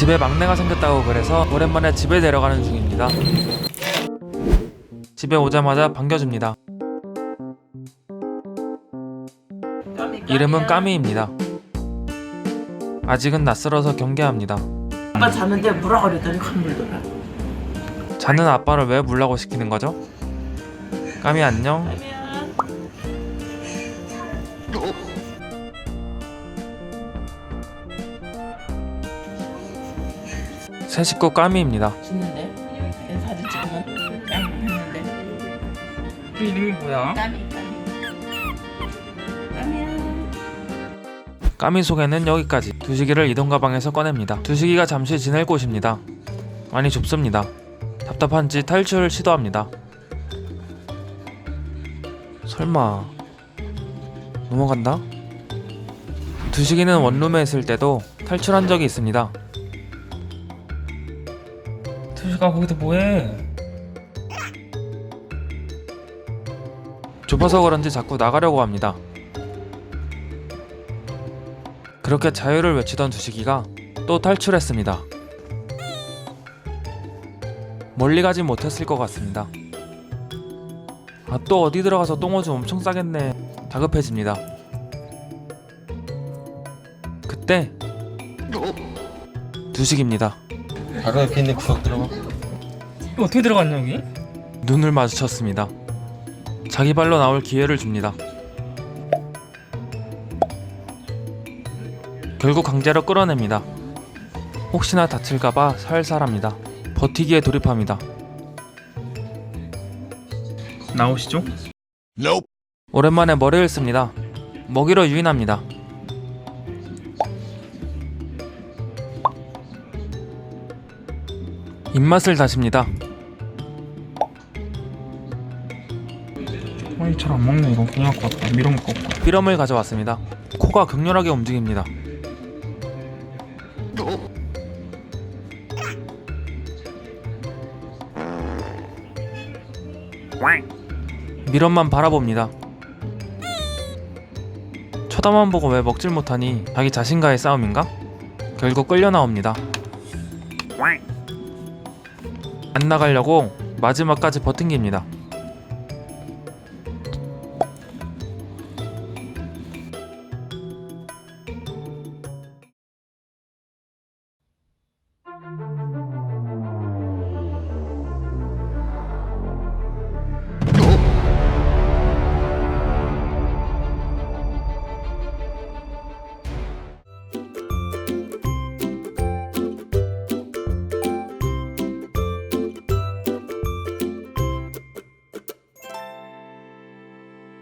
집에 막내가 생겼다고 그래서 오랜만에 집에 내려가는 중입니다. 집에 오자마자 반겨줍니다. 이름은 까미입니다. 아직은 낯설어서 경계합니다. 아빠 자는데 뭐라 그랬더니 확 물더라. 자는 아빠를 왜 물라고 시키는 거죠? 까미 안녕. 새 식구 까미입니다. 짖는데? 내 사진 찍으면 짱 했는데. 그 이름이 뭐야? 까미야. 까미 소개는 여기까지. 두식이를 이동 가방에서 꺼냅니다. 두식이가 잠시 지낼 곳입니다. 많이 좁습니다. 답답한지 탈출을 시도합니다. 설마 넘어간다? 두식이는 원룸에 있을 때도 탈출한 적이 있습니다. 두식아 거기서 뭐해? 좁아서 그런지 자꾸 나가려고 합니다. 그렇게 자유를 외치던 두식이가 또 탈출했습니다. 멀리 가진 못했을 것 같습니다. 아, 또 어디 들어가서 똥오줌 엄청 싸겠네. 다급해집니다. 그때 두식입니다. 바로 옆에 있는 구석 들어가. 이거 어떻게 들어갔냐 여기? 눈을 마주쳤습니다. 자기 발로 나올 기회를 줍니다. 결국 강제로 끌어냅니다. 혹시나 다칠까봐 살살합니다. 버티기에 돌입합니다. 나오시죠? 오랜만에 머리를 씁니다. 먹이로 유인합니다. 입맛을 다십니다. 아니 잘 안 먹네 이거 그냥 갖고 왔다 밀어먹고 왔다 삐럼을 가져왔습니다. 코가 격렬하게 움직입니다. 미럼만 바라봅니다. 쳐다만 보고 왜 먹질 못하니 자기 자신과의 싸움인가? 결국 끌려 나옵니다. 안 나가려고 마지막까지 버팅깁니다.